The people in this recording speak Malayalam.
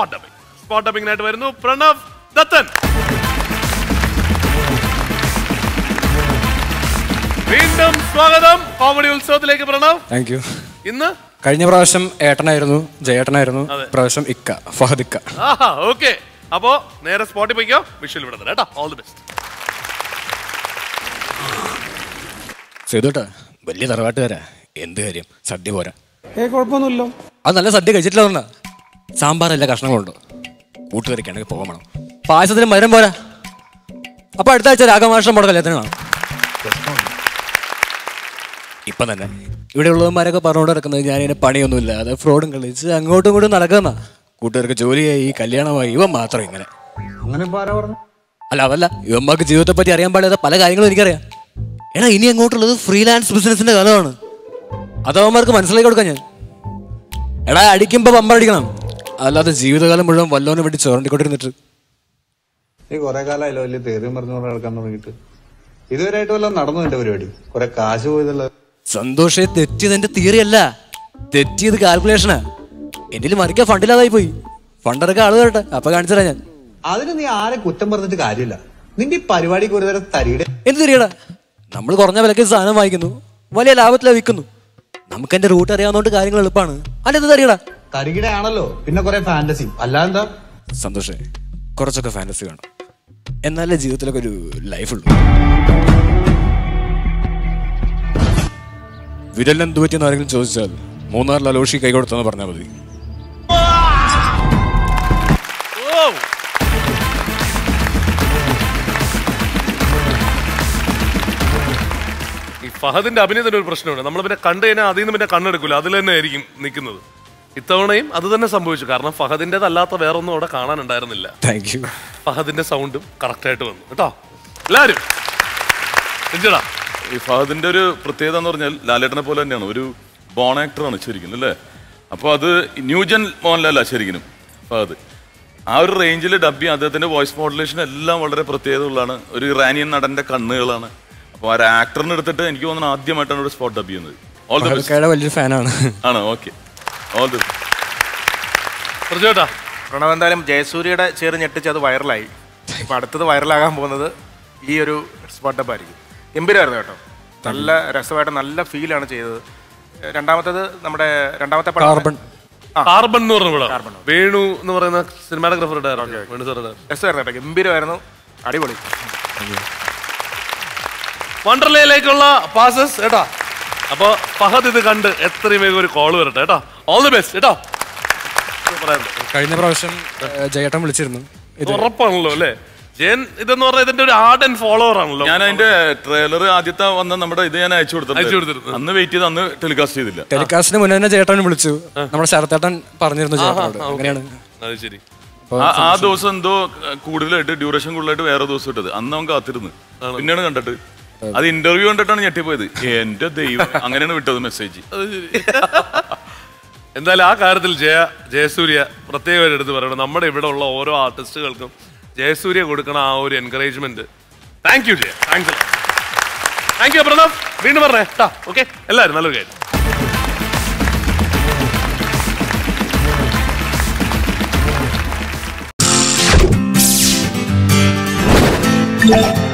സ്പോട്ട് ഡബിംഗ് സ്പോട്ട് ഡബിംഗിനായിട്ട് വരുന്നു പ്രണവ് ദത്തൻ. വീണ്ടും സ്വാഗതം. കോമഡി ഉത്സവത്തിലേക്ക് പ്രണവ്. താങ്ക് യു ഇന്ന്? കഴിഞ്ഞ പ്രാവശ്യം ഏട്ടനായിരുന്നു ജയേട്ടനായിരുന്നു. പ്രാവശ്യം ഇക്ക ഫഹദ് ഇക്ക. ഓക്കെ. അപ്പോ നേരെ സ്പോട്ടിൽ പോയിക്കോ. വിഷ്വൽ വിടുന്നത് കേട്ടോ. ഓൾ ദി ബെസ്റ്റ് ചെയ്തോട്ടാ വലിയ തറവാട്ടുകാരാ. എന്ത് കാര്യം? സദ്യ പോരാ. ഏ കുഴപ്പമൊന്നുമില്ലോ അത് നല്ല സദ്യ കഴിച്ചിട്ടില്ല സാമ്പാറല്ല കഷ്ണങ്ങളുണ്ട്. കൂട്ടുകറിക്കാണെങ്കിൽ പോകണം പായസത്തിന് മരം പോരാ. അപ്പൊ അടുത്ത ആഴ്ച രാഗമാഷ്ടം പോടെ കല്യാണത്തിന് കാണാം ഇപ്പം തന്നെ. ഇവിടെ ഉള്ളവന്മാരൊക്കെ പറഞ്ഞുകൊണ്ട് നടക്കുന്നത് ഞാൻ ഞാനിങ്ങനെ പണിയൊന്നുമില്ല. അത് ഫ്രോഡും കളിച്ച് അങ്ങോട്ടും ഇങ്ങോട്ടും നടക്കുന്ന കൂട്ടുകാർക്ക് ജോലിയായി കല്യാണമായി. ഇവൻ മാത്രം ഇങ്ങനെ. അങ്ങനെ അല്ല അതല്ല. ഇവന്മാർക്ക് ജീവിതത്തെ പറ്റി അറിയാൻ പാടില്ലാത്ത പല കാര്യങ്ങളും എനിക്കറിയാം. എടാ ഇനി അങ്ങോട്ടുള്ളത് ഫ്രീലാൻസ് ബിസിനസിന്റെ കാലമാണ് അത് അവന്മാർക്ക് മനസ്സിലാക്കി കൊടുക്കാം ഞാൻ. എടാ അടിക്കുമ്പോ പമ്പടിക്കണം അല്ലാതെ ജീവിതകാലം മുഴുവൻ വല്ലോനെ വേണ്ടി ചോരണ്ടിക്കൊണ്ടിരുന്നിട്ട്. നീ കൊറേ കാലമായല്ലോ വലിയ തേറിയും പറഞ്ഞു നടക്കാൻ തുടങ്ങിയിട്ട്. ഇതുവരെയായിട്ട് വല്ലതും നടന്നു എന്റെ പരിപാടി? കുറെ കാശ് പോയതല്ലോ. സന്തോഷേ തെറ്റിയത് എന്റെ തിയറി അല്ല തെറ്റിയത് കാൽക്കുലേഷനാ. എന്റെ മറിക്കാൻ ഫണ്ടില്ലാതായി പോയി. ഫണ്ടറൊക്കെ ആൾ തരട്ടെ അപ്പൊ കാണിച്ചതാ ഞാൻ. അതിന് നീ ആരെ കുറ്റം പറഞ്ഞിട്ട് കാര്യമില്ല. നിന്റെ ഈ പരിപാടിക്ക് ഒരു തരം തരിയുടെ എന്ത് തിരിയടാ നമ്മൾ കുറഞ്ഞ വിലക്ക് സാധനം വാങ്ങിക്കുന്നു. വലിയ ലാഭത്തിലാ വിൽക്കുന്നു. നമുക്ക് എന്റെ റൂട്ട് അറിയാവുന്നതുകൊണ്ട് കാര്യങ്ങൾ എളുപ്പമാണ് അല്ല എന്ത് തരിയടാ തരികിടെ ആണല്ലോ പിന്നെ കൊറേ ഫാന്റസി അല്ലാതെന്താ? സന്തോഷേ കുറച്ചൊക്കെ ഫാന്റസി വേണം. എന്നാലേ ജീവിതത്തിലൊക്കെ ഒരു ലൈഫ് ഉള്ളൂ. വിരലെന്ത് പറ്റിയെന്ന് ആരെങ്കിലും ചോദിച്ചാൽ മൂന്നാറിൽ അലോഷി കൈ കൊടുത്തെന്ന് പറഞ്ഞാൽ മതി. ഓ ഈ ഫഹദിന്റെ അഭിനയത്തിന്റെ ഒരു പ്രശ്നമുണ്ട്. നമ്മൾ പിന്നെ കണ്ടു കഴിഞ്ഞാൽ അതിൽ നിന്ന് പിന്നെ കണ്ണെടുക്കില്ല അതിൽ തന്നെ ആയിരിക്കും നിൽക്കുന്നത്. ഇത്തവണയും അത് തന്നെ സംഭവിച്ചു. കാരണം ഫഹദിന്റെതല്ലാത്ത വേറൊന്നും അവിടെ കാണാനുണ്ടായിരുന്നില്ല. താങ്ക് യു ഫഹദിന്റെ സൗണ്ടും കറക്റ്റായിട്ട് വന്നു. കേട്ടോ? എല്ലാരും? ഈ ഫഹദിന്റെ ഒരു പ്രത്യേകത എന്ന് പറഞ്ഞാൽ ലാലേട്ടനെ പോലെ തന്നെയാണ്. ഒരു ബോൺ ആക്ടറാണ് ശരിക്കും അല്ലേ? അപ്പോൾ അത് ന്യൂജൻ മോഹൻലാല ശരിക്കും ഫഹദ്. ആ ഒരു റേഞ്ചിൽ ഡബ് ചെയ്യാൻ അദ്ദേഹത്തിന്റെ വോയിസ് മോഡുലേഷൻ എല്ലാം വളരെ പ്രത്യേകത ഉള്ളതാണ് ഒരു ഇറാനിയൻ നടന്റെ കണ്ണുകളാണ്. അപ്പോൾ ആ ഒരു ആക്ടറിനെ എടുത്തിട്ട് എനിക്ക് തോന്നുന്നു ആദ്യമായിട്ടാണ് ഒരു സ്പോട്ട് ഡബ് ചെയ്യുന്നത്. ഓൾ ദി വലിയൊരു ഫാനാണ് ആണോ. ഓക്കെ പ്രജോട്ടാ. പ്രണവ് എന്തായാലും ജയസൂര്യയുടെ ചേറ് ഞെട്ടിച്ച് അത് വൈറലായി. ഇപ്പൊ അടുത്തത് വൈറലാകാൻ പോകുന്നത് ഈ ഒരു സ്പോട്ടപ്പ് ആയിരിക്കും. ഗംഭീരമായിരുന്നു കേട്ടോ. നല്ല രസമായിട്ട് നല്ല ഫീലാണ് ചെയ്തത്. രണ്ടാമത്തത് നമ്മുടെ രണ്ടാമത്തെ കാർബൺ. കാർബൺ എന്ന് പറഞ്ഞ കാർബൺ. വേണു എന്ന് പറയുന്ന സിനിമാറ്റോഗ്രാഫറുടെ വേണു സാറുടെ രസമായിരുന്നു കേട്ടോ. ഗംഭീരമായിരുന്നു. അടിപൊളി. വണ്ടർലയിലേക്കുള്ള പാസസ് കേട്ടോ അപ്പോൾ ഫഹദ് ഇത് കണ്ട് എത്രയും വേഗം ഒരു കോൾ വരട്ടെ കേട്ടോ ഓൾ ദി ബെസ്റ്റ് കേട്ടോ കഴിഞ്ഞ പ്രാവശ്യം ജയേട്ടൻ വിളിച്ചിരുന്നു. ഉറപ്പാണല്ലോ അല്ലേ? ജയൻ ഇതെന്ന് പറഞ്ഞാൽ ഇതിന്റെ ഒരു ആർഡ് ഫോളോവർ ആണല്ലോ ഞാൻ അതിന്റെ ട്രെയിലർ ആദ്യത്തെ വന്ന നമ്മുടെ ഇത് ഞാൻ അയച്ചു കൊടുത്തു അയച്ചു കൊടുത്തിട്ടുണ്ട്. കൊടുത്തിരുന്നു. അന്ന് വെയിറ്റ് ചെയ്ത് അന്ന് ടെലികാസ്റ്റ് ചെയ്തില്ല. ടെലികാസ്റ്റിന് മുന്നേ തന്നെ ജയേട്ടൻ വിളിച്ചു. നമ്മുടെ ശരത്തേട്ടൻ പറഞ്ഞിരുന്നു അങ്ങനെയാണ് അത് ശരി. ആ- ആ ദിവസം എന്തോ കൂടുതലായിട്ട് ഡ്യൂറേഷൻ കൂടുതലായിട്ട് വേറെ ദിവസം ഇട്ടത്. അന്ന് അവൻ കാത്തിരുന്നു. പിന്നെയാണ് കണ്ടിട്ട്. അത് ഇന്റർവ്യൂ കണ്ടിട്ടാണ് ഞെട്ടിപ്പോയത്. എന്റെ ദൈവം. അങ്ങനെയാണ് വിട്ടത് മെസ്സേജ് എന്തായാലും ആ കാര്യത്തിൽ ജയ ജയസൂര്യ പ്രത്യേകമായിട്ട് എടുത്ത് പറയണം. നമ്മുടെ ഇവിടെ ഉള്ള ഓരോ ആർട്ടിസ്റ്റുകൾക്കും ജയസൂര്യ കൊടുക്കണ ആ ഒരു encouragement thank you Jaya. Thanks thank you Pranav. വീണ്ടും പറഞ്ഞേ. ടാ ഓക്കെ എല്ലാവരും നല്ലൊരു കാര്യം. Yeah.